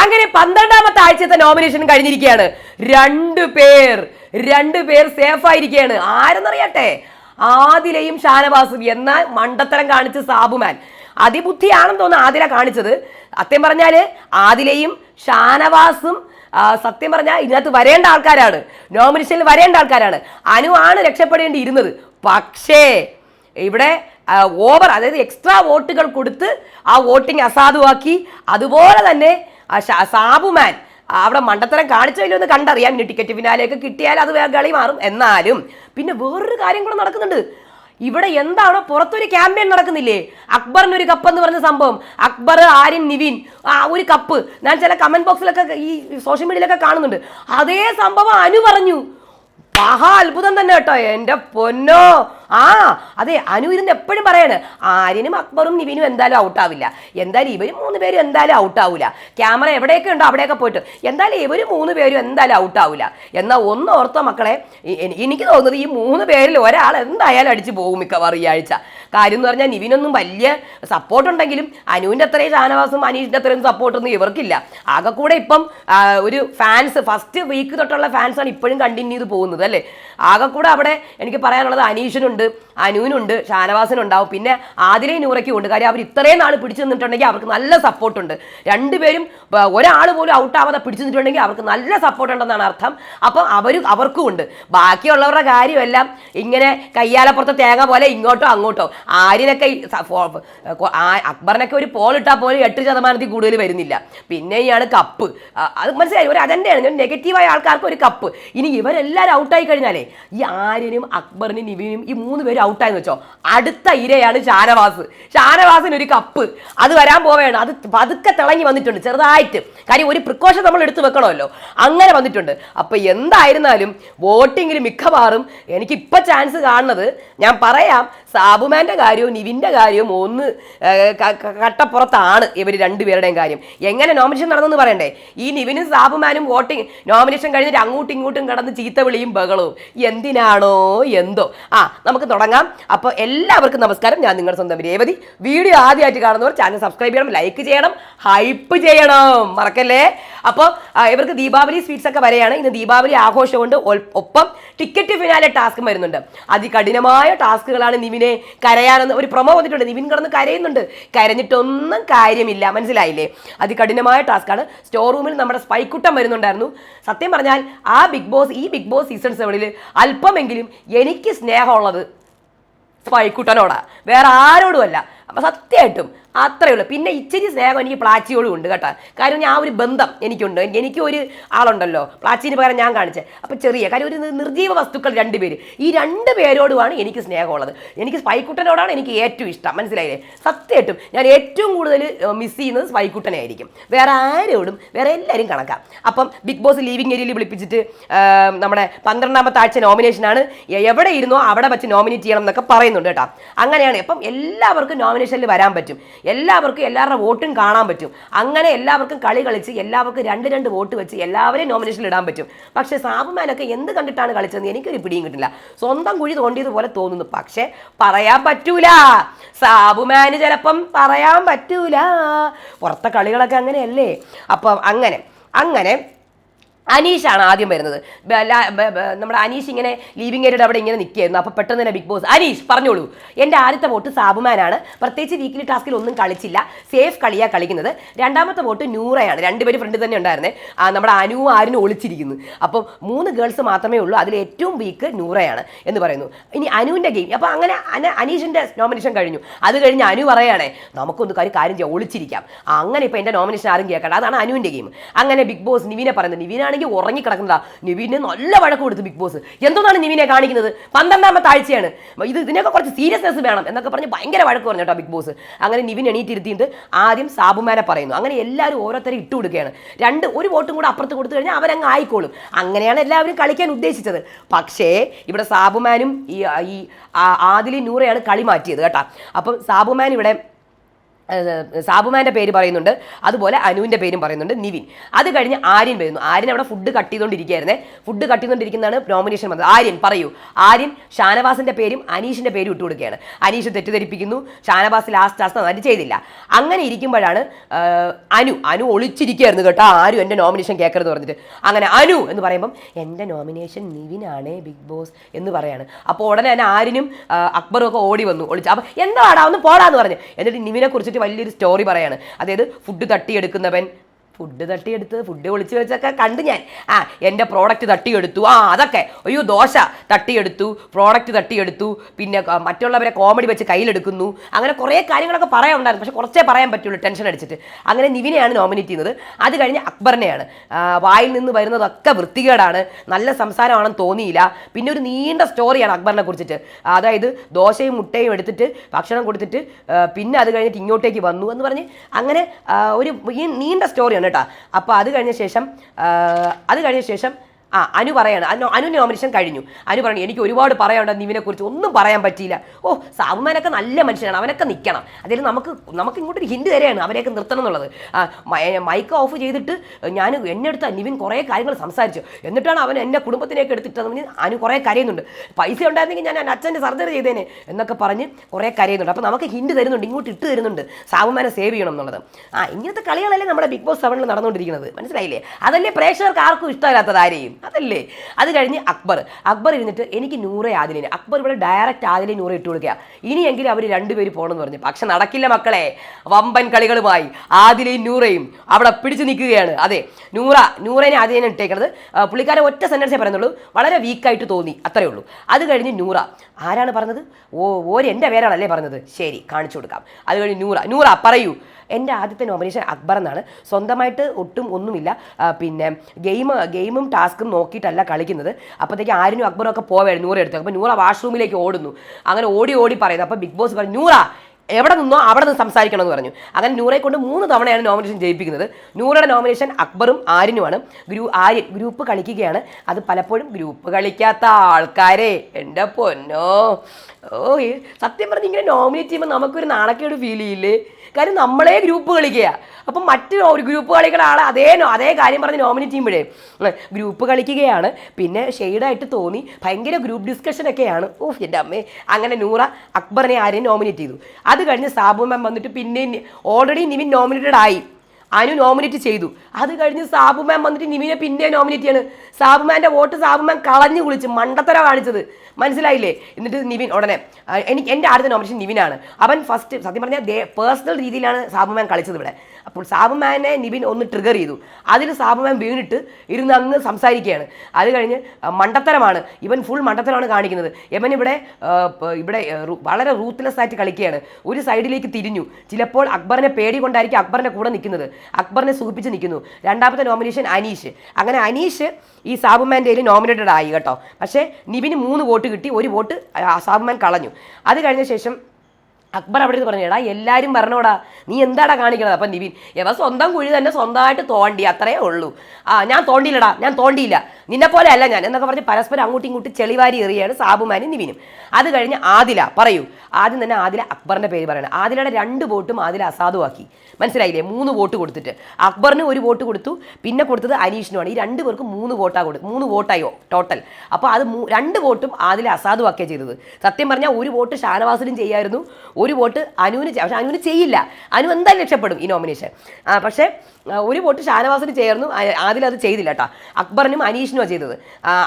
അങ്ങനെ പന്ത്രണ്ടാമത്തെ ആഴ്ചത്തെ നോമിനേഷൻ കഴിഞ്ഞിരിക്കുകയാണ്. രണ്ടു പേർ രണ്ടു പേർ സേഫ് ആയിരിക്കുകയാണ്. ആരെന്നറിയട്ടെ? ആദിലയും ഷാനവാസും. എന്ന മണ്ടത്തരം കാണിച്ച് സാബുമാൻ. അതിബുദ്ധിയാണെന്ന് തോന്നുന്നു ആദില കാണിച്ചത്. സത്യം പറഞ്ഞാൽ ആദിലയും ഷാനവാസും സത്യം പറഞ്ഞാൽ ഇതിനകത്ത് വരേണ്ട ആൾക്കാരാണ്. നോമിനേഷനിൽ വരേണ്ട ആൾക്കാരാണ്. അനു ആണ് രക്ഷപ്പെടേണ്ടി ഇരുന്നത് പക്ഷേ ഇവിടെ ഓവർ അതായത് എക്സ്ട്രാ വോട്ടുകൾ കൊടുത്ത് ആ വോട്ടിംഗ് അസാധുവാക്കി. അതുപോലെ തന്നെ സാബുമാൻ അവിടെ മണ്ടത്തരം കാണിച്ചില്ലോ എന്ന് കണ്ടറിയാം ഇനി ടിക്കറ്റ് പിന്നാലേക്ക് കിട്ടിയാൽ അത് വേറെ കളി മാറും എന്നാലും. പിന്നെ വേറൊരു കാര്യം കൂടെ നടക്കുന്നുണ്ട്. ഇവിടെ എന്താണോ പുറത്തൊരു ക്യാമ്പയിൻ നടക്കുന്നില്ലേ? അക്ബറിന് ഒരു കപ്പ് എന്ന് പറഞ്ഞ സംഭവം. അക്ബർ ആര്യൻ നിവിൻ ആ ഒരു കപ്പ് ഞാൻ ചില കമന്റ് ബോക്സിലൊക്കെ ഈ സോഷ്യൽ മീഡിയയിലൊക്കെ കാണുന്നുണ്ട്. അതേ സംഭവം അനു പറഞ്ഞു. മഹാ അത്ഭുതം തന്നെ കേട്ടോ. എന്റെ പൊന്നോ. ആ അതെ അനു ഇരുന്ന് എപ്പോഴും പറയാണ് ആര്യനും അക്ബറും നിവിനും എന്തായാലും ഔട്ട് ആവില്ല. എന്തായാലും ഇവരും മൂന്ന് പേരും എന്തായാലും ഔട്ട് ആവില്ല ക്യാമറ എവിടെയൊക്കെ ഉണ്ടോ അവിടെയൊക്കെ പോയിട്ട് എന്തായാലും ഇവർ മൂന്ന് പേരും എന്തായാലും ഔട്ട് ആവില്ല എന്നാൽ ഒന്ന് ഓർത്തോ മക്കളെ എനിക്ക് തോന്നുന്നത് ഈ മൂന്ന് പേരിൽ ഒരാൾ എന്തായാലും അടിച്ചു പോകും മിക്കവാറും ഈ ആഴ്ച. കാര്യം എന്ന് പറഞ്ഞാൽ നിവിനൊന്നും വലിയ സപ്പോർട്ട് ഉണ്ടെങ്കിലും അനുവിന്റെ അത്രയും ഷാനവാസും അനീഷിന്റെ അത്രയും സപ്പോർട്ടൊന്നും ഇവർക്കില്ല. ആകെ കൂടെ ഇപ്പം ഒരു ഫാൻസ് ഫസ്റ്റ് വീക്ക് തൊട്ടുള്ള ഫാൻസാണ് ഇപ്പോഴും കണ്ടിന്യൂ ചെയ്ത് പോകുന്നത് അല്ലേ? ആകെ കൂടെ അവിടെ എനിക്ക് പറയാനുള്ളത് അനീഷിനുണ്ട്. അനുവിനുണ്ട് ഷാനവാസിനുണ്ടാവും. പിന്നെ ആദിലയും നൂറയ്ക്കും ഉണ്ട്. കാര്യം അവർ ഇത്രയും നാൾ പിടിച്ചു നിന്നിട്ടുണ്ടെങ്കിൽ അവർക്ക് നല്ല സപ്പോർട്ടുണ്ട് രണ്ടുപേരും ഒരാൾ പോലും ഔട്ടാവാതെ പിടിച്ചു നിന്നിട്ടുണ്ടെങ്കിൽ അവർക്ക് നല്ല സപ്പോർട്ട് ഉണ്ടെന്നാണ് അർത്ഥം. അപ്പം അവർ അവർക്കും ഉണ്ട്. ബാക്കിയുള്ളവരുടെ കാര്യമെല്ലാം ഇങ്ങനെ കയ്യാലപ്പുറത്തെ തേങ്ങ പോലെ ഇങ്ങോട്ടോ അങ്ങോട്ടോ. ആര്യനൊക്കെ ഈ സ- ഫോ- കൊ- ആ- അക്ബറിനൊക്കെ ഒരു പോൾ പോലും എട്ട് ശതമാനത്തിൽ കൂടുതൽ വരുന്നില്ല. പിന്നെ പിന്നെയാണ് കപ്പ് അത് മനസ്സിലായി? ഒരു അജണ്ടയാണ് നെഗറ്റീവായ ആൾക്കാർക്ക് ഒരു കപ്പ് ഇനി ഇവരെല്ലാവരും ഔട്ടായി കഴിഞ്ഞാലേ ഈ ആര്യനും അക്ബറിനും നിവിനും ഈ മൂന്ന് പേര് ഔട്ടായെന്ന് വെച്ചോ. അടുത്ത ഇരയാണ് ഷാനവാസ്. ഷാനവാസിന് ഒരു കപ്പ് അത് വരാൻ പോവുകയാണ്. അത് പതുക്കെ തിളങ്ങി വന്നിട്ടുണ്ട്. ചെറുതായിട്ട്. കാര്യം ഒരു പ്രിക്കോഷൻ നമ്മൾ എടുത്തു വെക്കണമല്ലോ. അങ്ങനെ വന്നിട്ടുണ്ട്. അപ്പൊ എന്തായിരുന്നാലും വോട്ടിങ്ങിൽ മിക്കവാറും എനിക്ക് ഇപ്പൊ ചാൻസ് കാണുന്നത് ഞാൻ പറയാം. സാബുമാന്റെ കാര്യവും നിവിന്റെ കാര്യവും ഒന്ന് കട്ടപ്പുറത്താണ് ഇവർ രണ്ടുപേരുടെയും കാര്യം. എങ്ങനെ നോമിനേഷൻ നടന്നെന്ന് പറയണ്ടേ? ഈ നിവിനും സാബുമാനും വോട്ടിംഗ് നോമിനേഷൻ കഴിഞ്ഞിട്ട് അങ്ങോട്ടും ഇങ്ങോട്ടും കടന്ന് ചീത്ത വിളിയും ബഹളവും. എന്തിനാണോ എന്തോ. ആ നമുക്ക് തുടങ്ങാം. അപ്പോൾ എല്ലാവർക്കും നമസ്കാരം. ഞാൻ നിങ്ങളുടെ സ്വന്തം രേവതി. വീഡിയോ ആദ്യമായിട്ട് കാണുന്നവർ ചാനൽ സബ്സ്ക്രൈബ് ചെയ്യണം ലൈക്ക് ചെയ്യണം ഹൈപ്പ് ചെയ്യണം. മറക്കല്ലേ? അപ്പോൾ ഇവർക്ക് ദീപാവലി സ്വീറ്റ്സ് ഒക്കെ വരെയാണ്. ഇന്ന് ദീപാവലി ആഘോഷം കൊണ്ട് ഒപ്പം ടിക്കറ്റ് ഫിനാലെ ടാസ്ക് വരുന്നുണ്ട്. അതികഠിനമായ ടാസ്കുകളാണ് നിവിനെ കരയാനെന്ന് ഒരു പ്രൊമോ വന്നിട്ടുണ്ട്. നിവിൻ കിടന്ന് കരയുന്നുണ്ട്. കരഞ്ഞിട്ടൊന്നും കാര്യമില്ല. മനസ്സിലായില്ലേ? അതികഠിനമായ ടാസ്ക്കാണ് സ്റ്റോർ റൂമിൽ നമ്മുടെ സ്പൈക്കുട്ടം വരുന്നുണ്ടായിരുന്നു. സത്യം പറഞ്ഞാൽ ആ ബിഗ് ബോസ് ഈ ബിഗ് ബോസ് സീസൺ അല്പമെങ്കിലും എനിക്ക് സ്നേഹമുള്ളത് സ്പൈക്കുട്ടനോടാ വേറെ ആരോടുമല്ല. അപ്പം സത്യമായിട്ടും അത്രയേ ഉള്ളൂ. പിന്നെ ഇച്ചിരി സ്നേഹം എനിക്ക് പ്ലാച്ചിയോടും ഉണ്ട് കേട്ടോ. കാര്യം ഞാൻ ഒരു ബന്ധം എനിക്കുണ്ട്. എനിക്ക് ഒരു ആളുണ്ടല്ലോ. പ്ലാച്ചിന് പകരം ഞാൻ കാണിച്ചത് അപ്പം ചെറിയ കാര്യം ഒരു നിർജീവ വസ്തുക്കൾ രണ്ടുപേര് ഈ രണ്ട് പേരോടുമാണ് എനിക്ക് സ്നേഹമുള്ളത്. എനിക്ക് സ്പൈക്കുട്ടനോടാണ് എനിക്ക് ഏറ്റവും ഇഷ്ടം. മനസ്സിലായില്ലേ? സത്യമായിട്ടും ഞാൻ ഏറ്റവും കൂടുതൽ മിസ് ചെയ്യുന്നത് സ്പൈക്കുട്ടനെ ആയിരിക്കും വേറെ ആരോടും വേറെ എല്ലാവരും കണക്കാം. അപ്പം ബിഗ് ബോസ് ലീവിംഗ് ഏരിയയിൽ വിളിപ്പിച്ചിട്ട് നമ്മുടെ പന്ത്രണ്ടാമത്തെ ആഴ്ച നോമിനേഷനാണ് എവിടെ ഇരുന്നോ അവിടെ വെച്ച് നോമിനേറ്റ് ചെയ്യണം എന്നൊക്കെ പറയുന്നുണ്ട് കേട്ടോ. അങ്ങനെയാണ്. അപ്പം എല്ലാവർക്കും നോമിനേഷനിൽ വരാൻ പറ്റും. എല്ലാവർക്കും എല്ലാവരുടെ വോട്ടും കാണാൻ പറ്റും. അങ്ങനെ എല്ലാവർക്കും കളി കളിച്ച് എല്ലാവർക്കും രണ്ട് രണ്ട് വോട്ട് വെച്ച് എല്ലാവരെയും നോമിനേഷനിൽ ഇടാൻ പറ്റും. പക്ഷേ സാബുമാനൊക്കെ എന്ത് കണ്ടിട്ടാണ് കളിച്ചതെന്ന് എനിക്കൊരു പിടിയും കിട്ടില്ല. സ്വന്തം കുഴി തോണ്ടിയതുപോലെ തോന്നുന്നു. പക്ഷേ പറയാൻ പറ്റൂല. സാബുമാന് ചിലപ്പം പറയാൻ പറ്റൂല. പുറത്തെ കളികളൊക്കെ അങ്ങനെയല്ലേ? അപ്പം അങ്ങനെ അങ്ങനെ അനീഷാണ് ആദ്യം വരുന്നത്. നമ്മുടെ അനീഷ് ഇങ്ങനെ ലീവിംഗ് ഏരിയയുടെ അവിടെ ഇങ്ങനെ നിൽക്കുകയായിരുന്നു. അപ്പോൾ പെട്ടെന്ന് തന്നെ ബിഗ് ബോസ് അനീഷ് പറഞ്ഞോളൂ. എന്റെ ആദ്യത്തെ വോട്ട് സാബുമാനാണ്. പ്രത്യേകിച്ച് വീക്കിലി ടാസ്കിൽ ഒന്നും കളിച്ചില്ല. സേഫ് കളിയാണ് കളിക്കുന്നത്. രണ്ടാമത്തെ വോട്ട് നൂറയാണ്. രണ്ടുപേരും ഫ്രണ്ട് തന്നെ ഉണ്ടായിരുന്നേ. നമ്മുടെ അനു ആരിനും ഒളിച്ചിരിക്കുന്നു. അപ്പം മൂന്ന് ഗേൾസ് മാത്രമേ ഉള്ളൂ. അതിൽ ഏറ്റവും വീക്ക് നൂറയാണ് എന്ന് പറയുന്നു. ഇനി അനുവിന്റെ ഗെയിം അപ്പോൾ അങ്ങനെ അന- അനീഷിന്റെ നോമിനേഷൻ കഴിഞ്ഞു. അത് കഴിഞ്ഞ് അനു പറയുകയാണേ നമുക്കൊന്ന് കാര്യം കാര്യം ചെയ്യാം. ഒളിച്ചിരിക്കാം. അങ്ങനെ ഇപ്പോൾ എന്റെ നോമിനേഷൻ ആരും കേൾക്കണ്ട. അതാണ് അനുവിന്റെ ഗെയിം അങ്ങനെ ബിഗ് ബോസ് നിവിനെ പറയുന്നത് നിവിനാണെങ്കിൽ ഉറങ്ങി കിടക്കുന്നതാ നിവിനെ നല്ല വഴക്ക് കൊടുത്ത് ബിഗ് ബോസ്. എന്തോന്നാണ് നിവിനെ കാണിക്കുന്നത്? പന്ത്രണ്ടാമത്തെ ആഴ്ചയാണ്. ഇത് ഇതിനൊക്കെ കുറച്ച് സീരിയസ്നെസ് വേണം എന്നൊക്കെ പറഞ്ഞ് ഭയങ്കര വഴക്ക് പറഞ്ഞു കേട്ടോ ബിഗ് ബോസ്. അങ്ങനെ നിവിൻ എണീറ്റിരുത്തിയിട്ട് ആദ്യം സാബുമാനെ പറയുന്നു. അങ്ങനെ എല്ലാവരും ഓരോരുത്തരെ ഇട്ട് കൊടുക്കുകയാണ്. രണ്ട് ഒരു വോട്ടും കൂടെ അപ്പുറത്ത് കൊടുത്തു കഴിഞ്ഞാൽ അവരങ്ങ് ആയിക്കോളും. അങ്ങനെയാണ് എല്ലാവരും കളിക്കാൻ ഉദ്ദേശിച്ചത്. പക്ഷേ ഇവിടെ സാബുമാനും ഈ ആദിലി നൂറയാണ് കളി മാറ്റിയത് കേട്ടോ. അപ്പം സാബുമാൻ ഇവിടെ ഏഹ് സാബുമാന്റെ പേര് പറയുന്നുണ്ട്. അതുപോലെ അനുവിന്റെ പേരും പറയുന്നുണ്ട്. നിവിൻ. അത് കഴിഞ്ഞ് ആര്യൻ വരുന്നു. ആര്യൻ അവിടെ ഫുഡ് കട്ട് ചെയ്തുകൊണ്ടിരിക്കുകയായിരുന്നേ ഫുഡ് കട്ട് ചെയ്തുകൊണ്ടിരിക്കുന്നതാണ് നോമിനേഷൻ വന്നത്. ആര്യൻ പറയൂ. ആര്യൻ ഷാനവാസിന്റെ പേരും അനീഷിന്റെ പേരും ഇട്ട് കൊടുക്കുകയാണ് അനീഷ് തെറ്റിദ്ധരിപ്പിക്കുന്നു. ഷാനവാസ് ലാസ്റ്റ് ലാസ്റ്റ് അത് ചെയ്തില്ല. അങ്ങനെ ഇരിക്കുമ്പോഴാണ് അനു അനു ഒളിച്ചിരിക്കുകയായിരുന്നു കേട്ടോ. ആരും എന്റെ നോമിനേഷൻ കേൾക്കരുത് പറഞ്ഞിട്ട്. അങ്ങനെ അനു എന്ന് പറയുമ്പം എന്റെ നോമിനേഷൻ നിവിനാണേ ബിഗ് ബോസ് എന്ന് പറയാണ്. അപ്പോൾ ഉടനെ തന്നെ ആരിനും അക്ബറും ഒക്കെ ഓടി വന്നു. ഒളിച്ച്. അപ്പം എന്താടാ ഒന്ന് പോടാന്ന് പറഞ്ഞു. എന്നിട്ട് നിവിനെ കുറിച്ചിട്ട് വലിയൊരു സ്റ്റോറി പറയാണ്. അതായത് ഫുഡ് തട്ടിയെടുക്കുന്നവൻ ഫുഡ് തട്ടിയെടുത്ത് ഫുഡ് ഒളിച്ച് വെച്ചൊക്കെ കണ്ട് ഞാൻ. ആ എന്റെ പ്രോഡക്റ്റ് തട്ടിയെടുത്തു. ആ അതൊക്കെ. അയ്യോ ദോശ തട്ടിയെടുത്തു പ്രോഡക്റ്റ് തട്ടിയെടുത്തു. പിന്നെ മറ്റുള്ളവരെ കോമഡി വെച്ച് കയ്യിലെടുക്കുന്നു. അങ്ങനെ കുറേ കാര്യങ്ങളൊക്കെ പറയാനുണ്ടായിരുന്നു. പക്ഷെ കുറച്ചേ പറയാൻ പറ്റുള്ളൂ ടെൻഷൻ അടിച്ചിട്ട്. അങ്ങനെ നിവിനെയാണ് നോമിനേറ്റ് ചെയ്യുന്നത്. അത് കഴിഞ്ഞ് അക്ബറിനെയാണ്. വായിൽ നിന്ന് വരുന്നതൊക്കെ വൃത്തികേടാണ്. നല്ല സംസാരമാണെന്ന് തോന്നിയില്ല. പിന്നെ ഒരു നീണ്ട സ്റ്റോറിയാണ് അക്ബറിനെ കുറിച്ചിട്ട്. അതായത് ദോശയും മുട്ടയും എടുത്തിട്ട് ഭക്ഷണം കൊടുത്തിട്ട് പിന്നെ അത് കഴിഞ്ഞിട്ട് ഇങ്ങോട്ടേക്ക് വന്നു എന്ന് പറഞ്ഞ് അങ്ങനെ ഒരു നീണ്ട സ്റ്റോറിയാണ് കേട്ടോ. അപ്പോൾ അത് കഴിഞ്ഞ ശേഷം അത് കഴിഞ്ഞ ശേഷം ആ അനു പറയാണ്. അനു അനു നോമിനേഷൻ കഴിഞ്ഞു. അനു പറഞ്ഞു എനിക്ക് ഒരുപാട് പറയാനുണ്ട്. നിവിനെ കുറിച്ച് ഒന്നും പറയാൻ പറ്റിയില്ല. ഓ സാബുമാനൊക്കെ നല്ല മനുഷ്യനാണ്. അവനൊക്കെ നിൽക്കണം അതിൽ നമുക്ക് നമുക്ക് ഇങ്ങോട്ടൊരു ഹിന്ദു തരെയാണ് അവരെയൊക്കെ നിർത്തണം എന്നുള്ളത്. മൈക്ക് ഓഫ് ചെയ്തിട്ട് ഞാൻ എന്നെ അടുത്ത് നിവിൻ കുറേ കാര്യങ്ങൾ സംസാരിച്ചു. എന്നിട്ടാണ് അവൻ എന്റെ കുടുംബത്തിനെയൊക്കെ എടുത്തിട്ടതെന്ന് അനു കുറേ കരയുന്നുണ്ട്. പൈസ ഉണ്ടായിരുന്നെങ്കിൽ ഞാൻ എന്റെ അച്ഛന്റെ സർജറി ചെയ്തേനെ എന്നൊക്കെ പറഞ്ഞ് കുറേ കരയുന്നുണ്ട്. അപ്പോൾ നമുക്ക് ഹിന്ദു തരുന്നുണ്ട്. ഇങ്ങോട്ട് ഇട്ട് തരുന്നുണ്ട്. സാബുമാനെ സേവ് ചെയ്യണം എന്നുള്ളത്. ആ ഇങ്ങനത്തെ കളികളല്ലേ നമ്മുടെ ബിഗ് ബോസ് സെവനിൽ നടന്നുകൊണ്ടിരിക്കുന്നത്. മനസ്സിലായില്ലേ? അതല്ലേ പ്രേക്ഷകർക്ക് ആർക്കും ഇഷ്ടമില്ലാത്തത്? ആരെയും? അതല്ലേ? അത് കഴിഞ്ഞ് അക്ബർ. അക്ബർ ഇരുന്നിട്ട് എനിക്ക് നൂറെ ആദിലിന്. അക്ബർ ഇവിടെ ഡയറക്റ്റ് ആദിലെ നൂറെ ഇട്ട് കൊടുക്കുക. ഇനിയെങ്കിലും അവർ രണ്ടുപേര് പോകണമെന്ന് പറഞ്ഞു. പക്ഷെ നടക്കില്ല മക്കളെ. വമ്പൻ കളികളുമായി ആദിലയും നൂറയും അവിടെ പിടിച്ചു നിൽക്കുകയാണ്. അതെ നൂറ നൂറേനെ ആദിലേനെ ഇട്ടേക്കുന്നത് പുള്ളിക്കാരെ ഒറ്റ സെന്റൻസേ പറയുന്നുള്ളൂ. വളരെ വീക്കായിട്ട് തോന്നി. അത്രയേ ഉള്ളൂ. അത് കഴിഞ്ഞ് നൂറ. ആരാണ് പറഞ്ഞത്? ഓ ഓര് എന്റെ പേരാണല്ലേ പറഞ്ഞത്? ശരി കാണിച്ചു കൊടുക്കാം. അത് കഴിഞ്ഞ് നൂറ. നൂറ പറയൂ. എന്റെ ആദ്യത്തെ നോമിനേഷൻ അക്ബർ എന്നാണ്. സ്വന്തമായിട്ട് ഒട്ടും ഒന്നുമില്ല. പിന്നെ ഗെയിം ഗെയിമും ടാസ്കും നോക്കിയിട്ടല്ല കളിക്കുന്നത്. അപ്പോഴത്തേക്ക് ആരിനും അക്ബറും ഒക്കെ പോവുകയാണ് നൂറ് എടുത്തു. അപ്പോൾ നൂറ വാഷ്റൂമിലേക്ക് ഓടുന്നു. അങ്ങനെ ഓടി ഓടി പറയുന്നത് അപ്പോൾ ബിഗ് ബോസ് പറഞ്ഞു നൂറ എവിടെ നിന്നോ അവിടെ നിന്ന് സംസാരിക്കണം എന്ന് പറഞ്ഞു. അങ്ങനെ നൂറെ കൊണ്ട് മൂന്ന് തവണയാണ് നോമിനേഷൻ ജയിപ്പിക്കുന്നത്. നൂറയുടെ നോമിനേഷൻ അക്ബറും ആര്യനുമാണ് ഗ്രൂ ആര്യൻ ഗ്രൂപ്പ് കളിക്കുകയാണ്. അത് പലപ്പോഴും ഗ്രൂപ്പ് കളിക്കാത്ത ആൾക്കാരെ. എന്റെ പൊന്നോ. ഓ സത്യം പറഞ്ഞ് ഇങ്ങനെ നോമിനേറ്റ് ചെയ്യുമ്പോൾ നമുക്കൊരു നാണക്കേട് ഫീൽ ചെയ്യില്ലേ? കാര്യം നമ്മളെ ഗ്രൂപ്പ് കളിക്കുക അപ്പം മറ്റ് ഒരു ഗ്രൂപ്പ് കളിക്കുന്ന ആളെ അതേ അതേ കാര്യം പറഞ്ഞ് നോമിനേറ്റ് ചെയ്യുമ്പോഴേ ഗ്രൂപ്പ് കളിക്കുകയാണ്. പിന്നെ ഷെയ്ഡായിട്ട് തോന്നി. ഭയങ്കര ഗ്രൂപ്പ് ഡിസ്കഷനൊക്കെയാണ് ഓ എന്റെ അമ്മേ. അങ്ങനെ നൂറ അക്ബറിനെ ആരെയും നോമിനേറ്റ് ചെയ്തു. അത് കഴിഞ്ഞ് സാബു മാം വന്നിട്ട് പിന്നെ ഓൾറെഡി നിവിൻ നോമിനേറ്റഡ് ആയി. അനു നോമിനേറ്റ് ചെയ്തു. അത് കഴിഞ്ഞ് സാബു മാം വന്നിട്ട് നിവിനെ പിന്നെ നോമിനേറ്റ് ചെയ്യാണ്. സാബു മാന്റെ വോട്ട് സാബു മാം കളഞ്ഞു കുളിച്ച് മണ്ടത്തര കാണിച്ചത്. മനസ്സിലായില്ലേ? എന്നിട്ട് നിവിൻ ഉടനെ എനിക്ക് എന്റെ ആദ്യത്തെ നോമിനേഷൻ നിവിനാണ്. അവൻ ഫസ്റ്റ് സത്യം പറഞ്ഞാൽ പേഴ്സണൽ രീതിയിലാണ് സാബുമാൻ കളിച്ചത് ഇവിടെ. അപ്പോൾ സാബുമാനെ നിവിൻ ഒന്ന് ട്രിഗർ ചെയ്തു. അതിൽ സാബുമാൻ വീണിട്ട് ഇരുന്ന് അങ്ങ് സംസാരിക്കുകയാണ്. അത് കഴിഞ്ഞ് മണ്ടത്തരമാണ്. ഇവൻ ഫുൾ മണ്ടത്തരമാണ് കാണിക്കുന്നത്. ഇവൻ ഇവിടെ ഇവിടെ വളരെ റൂത്ത്ലെസ് ആയിട്ട് കളിക്കുകയാണ്. ഒരു സൈഡിലേക്ക് തിരിഞ്ഞു. ചിലപ്പോൾ അക്ബറിനെ പേടി കൊണ്ടായിരിക്കും അക്ബറിന്റെ കൂടെ നിൽക്കുന്നത്. അക്ബറിനെ സൂചിപ്പിച്ച് നിൽക്കുന്നു. രണ്ടാമത്തെ നോമിനേഷൻ അനീഷ്. അങ്ങനെ അനീഷ് ഈ സാബുമാന്റെ നോമിനേറ്റഡ് ആയി കേട്ടോ. പക്ഷേ നിവിന് മൂന്ന് വോട്ട് കിട്ടി ഒരു വോട്ട് സാബുമാൻ കളഞ്ഞു. അത് കഴിഞ്ഞ ശേഷം അക്ബർ അവിടെ ഇരുന്ന് പറഞ്ഞു എടാ എല്ലാവരും പറഞ്ഞോടാ നീ എന്താടാ കാണിക്കണത്? അപ്പം നിവിൻ എവ സ്വന്തം കുഴി തന്നെ സ്വന്തമായിട്ട് തോണ്ടി അത്രേ ഉള്ളൂ. ആ ഞാൻ തോണ്ടിയില്ലടാ ഞാൻ തോണ്ടിയില്ല. നിന്നെ പോലെ അല്ല ഞാൻ എന്നൊക്കെ പറഞ്ഞ് പരസ്പരം അങ്ങോട്ടും ഇങ്ങോട്ടും ചെളിവാരി എറിയാണ് സാബുമാനും നിവിനും. അത് കഴിഞ്ഞ് ആദില പറയൂ. ആദ്യം തന്നെ ആദില അക്ബറിന്റെ പേര് പറയണം. ആദിലയുടെ രണ്ട് വോട്ടും ആദില അസാധുവാക്കി. മനസ്സിലായില്ലേ? മൂന്ന് വോട്ട് കൊടുത്തിട്ട്. അക്ബറിന് ഒരു വോട്ട് കൊടുത്തു പിന്നെ കൊടുത്തത് അനീഷിനുമാണ്. ഈ രണ്ട് പേർക്ക് മൂന്ന് വോട്ടാണ് കൊടുത്തു മൂന്ന് വോട്ടായോ ടോട്ടൽ. അപ്പോൾ അത് രണ്ട് വോട്ടും ആദില അസാധുവാക്കിയാണ് ചെയ്തത്. സത്യം പറഞ്ഞാൽ ഒരു വോട്ട് ഷാനവാസിനും ചെയ്യായിരുന്നു. ഒരു വോട്ട് അനുവിന് പക്ഷെ അനുവിന് ചെയ്യില്ല. അനു എന്തായാലും രക്ഷപ്പെടും ഈ നോമിനേഷൻ പക്ഷെ ഒരു വോട്ട് ഷാനവാസിന് ചേർന്നു. ആദ്യം അത് ചെയ്തില്ല കേട്ടോ അക്ബറിനും അനീഷിനുമാണ് ചെയ്തത്.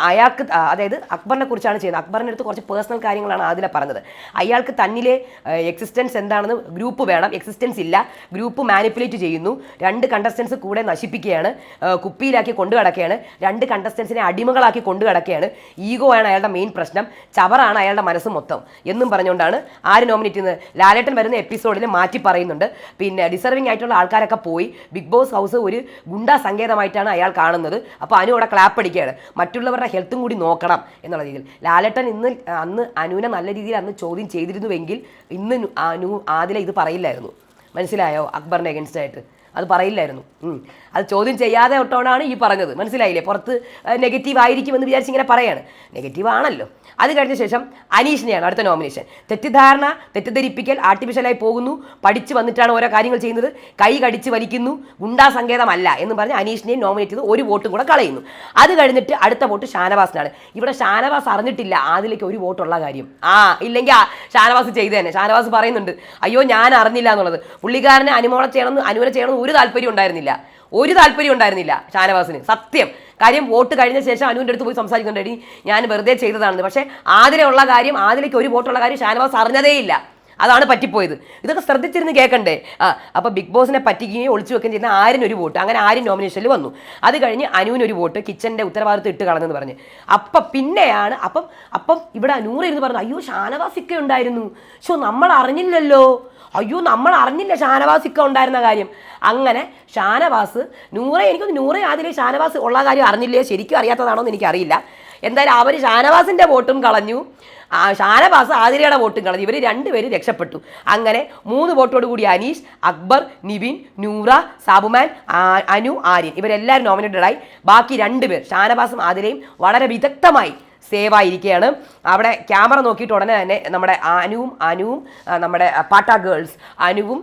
അയാൾക്ക് അതായത് അക്ബറിനെ കുറിച്ചാണ് ചെയ്യുന്നത് അക്ബറിന്റെ അടുത്ത് കുറച്ച് പേഴ്സണൽ കാര്യങ്ങളാണ് ആദില പറഞ്ഞത്. അയാൾക്ക് തന്നിലെ എക്സിസ്റ്റൻസ് എന്താണെന്ന് ഗ്രൂപ്പ് വേണം. എക്സിസ്റ്റൻസ് ഇല്ല. ഗ്രൂപ്പ് മാനിപ്പുലേറ്റ് ചെയ്യുന്നു. രണ്ട് കണ്ടസ്റ്റൻസ് കൂടെ നശിപ്പിക്കുകയാണ്. കുപ്പിയിലാക്കി കൊണ്ടു കിടക്കുകയാണ് രണ്ട് കണ്ടസ്റ്റൻസിനെ അടിമകളാക്കി കൊണ്ടു കിടക്കുകയാണ് ഈഗോ ആണ് അയാളുടെ മെയിൻ പ്രശ്നം. ചവറാണ് അയാളുടെ മനസ്സ് മൊത്തം. എന്നും പറഞ്ഞുകൊണ്ടാണ് ആര് നോമിനേറ്റ് ചെയ്യുന്നത്? ലാലേട്ടൻ വരുന്ന എപ്പിസോഡിൽ മാറ്റി പറയുന്നുണ്ട്. പിന്നെ ഡിസർവിംഗ് ആയിട്ടുള്ള ആൾക്കാരൊക്കെ പോയി. ബിഗ് ബോസ് ഹൗസ് ഒരു ഗുണ്ടാ സങ്കേതമായിട്ടാണ് അയാൾ കാണുന്നത്. അപ്പോൾ അനു അവിടെ ക്ലാപ്പ് അടിക്കുകയാണ്. മറ്റുള്ളവരുടെ ഹെൽത്തും കൂടി നോക്കണം എന്നുള്ള രീതിയിൽ. ലാലേട്ടൻ ഇന്ന് അന്ന് അനുവിനെ നല്ല രീതിയിൽ അന്ന് ചോദ്യം ചെയ്തിരുന്നുവെങ്കിൽ ഇന്ന് അനു ആദില ഇത് പറയില്ലായിരുന്നു. മനസ്സിലായോ? അക്ബറിന്റെ അഗൻസ്റ്റ് ആയിട്ട്. അത് പറയില്ലായിരുന്നു. അത് ചോദ്യം ചെയ്യാതെ ഒട്ടോണാണ് ഈ പറഞ്ഞത്. മനസ്സിലായില്ലേ? പുറത്ത് നെഗറ്റീവ് ആയിരിക്കും എന്ന് വിചാരിച്ച് ഇങ്ങനെ പറയാണ്. നെഗറ്റീവ് ആണല്ലോ. അത് കഴിഞ്ഞ ശേഷം അനീഷിനെയാണ് അടുത്ത നോമിനേഷൻ തെറ്റിദ്ധാരണ തെറ്റിദ്ധരിപ്പിക്കൽ ആർട്ടിഫിഷ്യലായി പോകുന്നു. പഠിച്ചു വന്നിട്ടാണ് ഓരോ കാര്യങ്ങൾ ചെയ്യുന്നത്. കൈ കടിച്ച് വലിക്കുന്നു. ഗുണ്ടാ സങ്കേതമല്ല എന്ന് പറഞ്ഞ് അനീഷിനെ നോമിനേറ്റ് ചെയ്ത് ഒരു വോട്ടും കൂടെ കളയുന്നു. അത് കഴിഞ്ഞിട്ട് അടുത്ത വോട്ട് ഷാനവാസിനാണ്. ഇവിടെ ഷാനവാസ് അറിഞ്ഞിട്ടില്ല ആദിലേക്ക് ഒരു വോട്ടുള്ള കാര്യം. ആ ഇല്ലെങ്കിൽ ഷാനവാസ് ചെയ്തു തന്നെ ഷാനവാസ് പറയുന്നുണ്ട് അയ്യോ ഞാൻ അറിഞ്ഞില്ല എന്നുള്ളത്. പുള്ളിക്കാരനെ അനുമോളെ ചെയ്യണമെന്ന് അനുവിനെ ചെയ്യണമെന്ന് ഒരു താല്പര്യം ഉണ്ടായിരുന്നില്ല. ഒരു താല്പര്യം ഉണ്ടായിരുന്നില്ല ഷാനവാസിന്. സത്യം. കാര്യം വോട്ട് കഴിഞ്ഞ ശേഷം അനുവിന്റെ അടുത്ത് പോയി സംസാരിക്കുന്നുണ്ട്. ഞാൻ വെറുതെ ചെയ്തതാണെന്ന്. പക്ഷേ ആതിലുള്ള കാര്യം ആതിലേക്ക് ഒരു വോട്ടുള്ള കാര്യം ഷാനവാസ് അറിഞ്ഞതേയില്ല. അതാണ് പറ്റിപ്പോയത്. ഇതൊക്കെ ശ്രദ്ധിച്ചിരുന്ന് കേൾക്കണ്ടേ ആ അപ്പോൾ ബിഗ് ബോസിനെ പറ്റിക്കുകയും ഒളിച്ചു വെക്കുകയും ചെയ്യുന്ന ആരും ഒരു വോട്ട്? അങ്ങനെ ആരും നോമിനേഷനിൽ വന്നു? അത് കഴിഞ്ഞ് അനുവിന് ഒരു വോട്ട് കിച്ചന്റെ ഉത്തരവാദിത്വം ഇട്ട് കളഞ്ഞെന്ന് പറഞ്ഞ്. അപ്പം പിന്നെയാണ് അപ്പം അപ്പം ഇവിടെ നൂറ് ഇരുന്ന് പറഞ്ഞു അയ്യോ ഷാനവാസിക്ക ഉണ്ടായിരുന്നു. ഷോ നമ്മൾ അറിഞ്ഞില്ലല്ലോ. അയ്യോ നമ്മൾ അറിഞ്ഞില്ല ഷാനവാസിക്ക ഉണ്ടായിരുന്ന കാര്യം. അങ്ങനെ ഷാനവാസ് നൂറെ എനിക്കൊന്ന് നൂറെ ആദ്യം ഷാനവാസ് ഉള്ള കാര്യം അറിഞ്ഞില്ലേ? ശരിക്കും അറിയാത്തതാണോ എന്ന് എനിക്കറിയില്ല. എന്തായാലും അവർ ഷാനവാസിന്റെ വോട്ടും കളഞ്ഞു. ഷാനവാസ് ആതിരയുടെ വോട്ടും കളഞ്ഞു. ഇവർ രണ്ടുപേരും രക്ഷപ്പെട്ടു. അങ്ങനെ മൂന്ന് വോട്ടോട് കൂടി അനീഷ് അക്ബർ നിവിൻ നൂറ സാബുമാൻ അനു ആര്യൻ. ഇവരെല്ലാവരും നോമിനേറ്റഡായി ബാക്കി രണ്ടുപേർ ഷാനവാസും ആതിരയും വളരെ വിദഗ്ധമായി സേവ് ആയിരിക്കുകയാണ് അവിടെ ക്യാമറ നോക്കിയിട്ട് ഉടനെ തന്നെ നമ്മുടെ അനുവും അനുവും നമ്മുടെ പാട്ട ഗേൾസ് അനുവും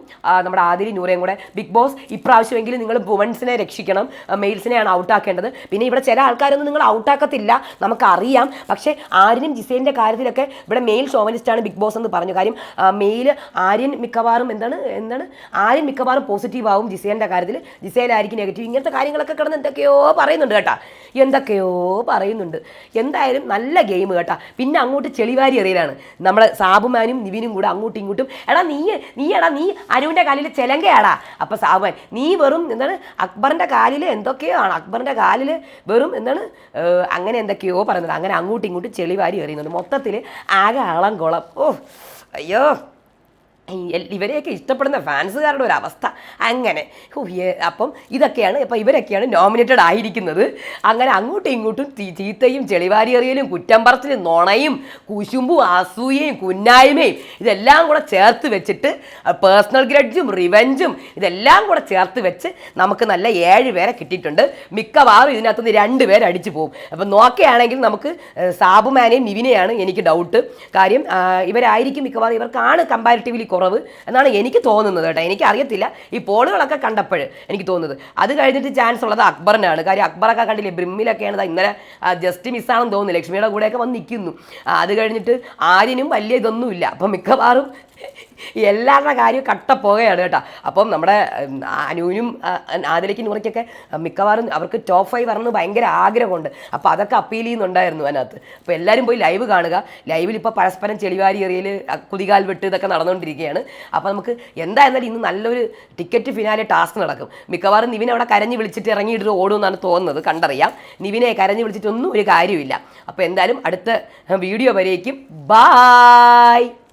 നമ്മുടെ ആതിരി നൂറയും കൂടെ ബിഗ് ബോസ് ഇപ്രാവശ്യമെങ്കിലും നിങ്ങൾ വുമൻസിനെ രക്ഷിക്കണം മെയിൽസിനെയാണ് ഔട്ടാക്കേണ്ടത്. പിന്നെ ഇവിടെ ചില ആൾക്കാരൊന്നും നിങ്ങൾ ഔട്ടാക്കത്തില്ല നമുക്കറിയാം. പക്ഷേ ആര്യനും ജിസേലിന്റെ കാര്യത്തിലൊക്കെ ഇവിടെ മെയിൽ ഷോവനിസ്റ്റാണ് ബിഗ് ബോസ് എന്ന് പറഞ്ഞു കാര്യം. മെയിൽ ആര്യൻ മിക്കവാറും എന്താണ് എന്താണ്? ആര്യൻ മിക്കവാറും പോസിറ്റീവ് ആവും ജിസേലിന്റെ കാര്യത്തിൽ. ജിസേലായിരിക്കും നെഗറ്റീവ്. ഇങ്ങനത്തെ കാര്യങ്ങളൊക്കെ കിടന്ന് എന്തൊക്കെയോ പറയുന്നുണ്ട് കേട്ടാ. എന്തൊക്കെയോ പറയുന്നുണ്ട്. എന്തായാലും നല്ല ഗെയിം കേട്ടാ. പിന്നെ അങ്ങോട്ട് ചെളിവാരി എറിയലാണ്. നമ്മളെ സാബുമാനും നിവിനും കൂടെ അങ്ങോട്ടും ഇങ്ങോട്ടും എടാ നീ നീ എടാ നീ അനുവിന്റെ കാലിൽ ചെലങ്കയാടാ. അപ്പോൾ സാബുമാൻ നീ വെറും എന്താണ് അക്ബറിന്റെ കാലിൽ എന്തൊക്കെയോ ആണ് അക്ബറിന്റെ കാലിൽ വെറും എന്താണ് അങ്ങനെ എന്തൊക്കെയോ പറയുന്നത്. അങ്ങനെ അങ്ങോട്ടും ഇങ്ങോട്ടും ചെളിവാരി എറിയുന്നുണ്ട്. മൊത്തത്തിൽ ആകെ അളം കുളം ഓ അയ്യോ. ഇവരെയൊക്കെ ഇഷ്ടപ്പെടുന്ന ഫാൻസുകാരുടെ ഒരു അവസ്ഥ. അങ്ങനെ അപ്പം ഇതൊക്കെയാണ് ഇപ്പം ഇവരൊക്കെയാണ് നോമിനേറ്റഡ് ആയിരിക്കുന്നത്. അങ്ങനെ അങ്ങോട്ടും ഇങ്ങോട്ടും ചീത്തയും ചെളിവാരിയെറിയലും കുറ്റം പറച്ചിലും നുണയും കുശുമ്പും അസൂയയും കുന്നായ്മയും ഇതെല്ലാം കൂടെ ചേർത്ത് വെച്ചിട്ട് പേഴ്സണൽ ഗ്രഡ്ജും റിവഞ്ചും ഇതെല്ലാം കൂടെ ചേർത്ത് വെച്ച് നമുക്ക് നല്ല ഏഴ് പേരെ കിട്ടിയിട്ടുണ്ട്. മിക്കവാറും ഇതിനകത്തുനിന്ന് രണ്ട് പേര് അടിച്ചു പോകും. അപ്പം നോക്കുകയാണെങ്കിൽ നമുക്ക് സാബുമാനെയും നിവിനെയാണ് എനിക്ക് ഡൗട്ട് കാര്യം ഇവരായിരിക്കും മിക്കവാറും ഇവർക്കാണ് കമ്പാരിറ്റീവ്ലി കുറവ് എന്നാണ് എനിക്ക് തോന്നുന്നത് കേട്ടോ. എനിക്ക് അറിയത്തില്ല ഈ പോളുകളൊക്കെ കണ്ടപ്പോൾ എനിക്ക് തോന്നുന്നത്. അത് കഴിഞ്ഞിട്ട് ചാൻസ് ഉള്ളത് അക്ബറിനാണ്. കാര്യം അക്ബറൊക്കെ കണ്ടില്ലേ ബ്രിമ്മിലൊക്കെയാണ് ഇന്നലെ ജസ്റ്റ് മിസ്സാണെന്ന് തോന്നുന്നു. ലക്ഷ്മിയുടെ കൂടെയൊക്കെ വന്ന് നിൽക്കുന്നു. അത് കഴിഞ്ഞിട്ട് ആര്യനും വലിയ ഇതൊന്നുമില്ല. അപ്പം മിക്കവാറും എല്ലാവരുടെ കാര്യം കട്ടപ്പോകയാണ് കേട്ടോ. അപ്പം നമ്മുടെ അനുവിനും ആ, ആദിലയ്ക്കും നൂറയ്ക്കൊക്കെ മിക്കവാറും അവർക്ക് ടോപ്പ് ഫൈവ് വരണമെന്ന് ഭയങ്കര ആഗ്രഹമുണ്ട്. അപ്പോൾ അതൊക്കെ അപ്പീൽ ചെയ്യുന്നുണ്ടായിരുന്നു അതിനകത്ത്. അപ്പോൾ എല്ലാവരും പോയി ലൈവ് കാണുക. ലൈവിൽ ഇപ്പോൾ പരസ്പരം ചെളിവാരി എറിയൽ കുതികാൽ വെട്ട് ഇതൊക്കെ നടന്നുകൊണ്ടിരിക്കുകയാണ്. അപ്പോൾ നമുക്ക് എന്തായിരുന്നാലും ഇന്ന് നല്ലൊരു ടിക്കറ്റ് ഫിനാലെ ടാസ്ക് നടക്കും. മിക്കവാറും നിവിൻ അവിടെ കരഞ്ഞ് വിളിച്ചിട്ട് ഇറങ്ങിയിട്ട് ഓടുമെന്നാണ് തോന്നുന്നത്. കണ്ടറിയാം. നിവിനെ കരഞ്ഞ് വിളിച്ചിട്ടൊന്നും ഒരു കാര്യമില്ല അപ്പോൾ എന്തായാലും അടുത്ത വീഡിയോ വരേക്കും. ബായ്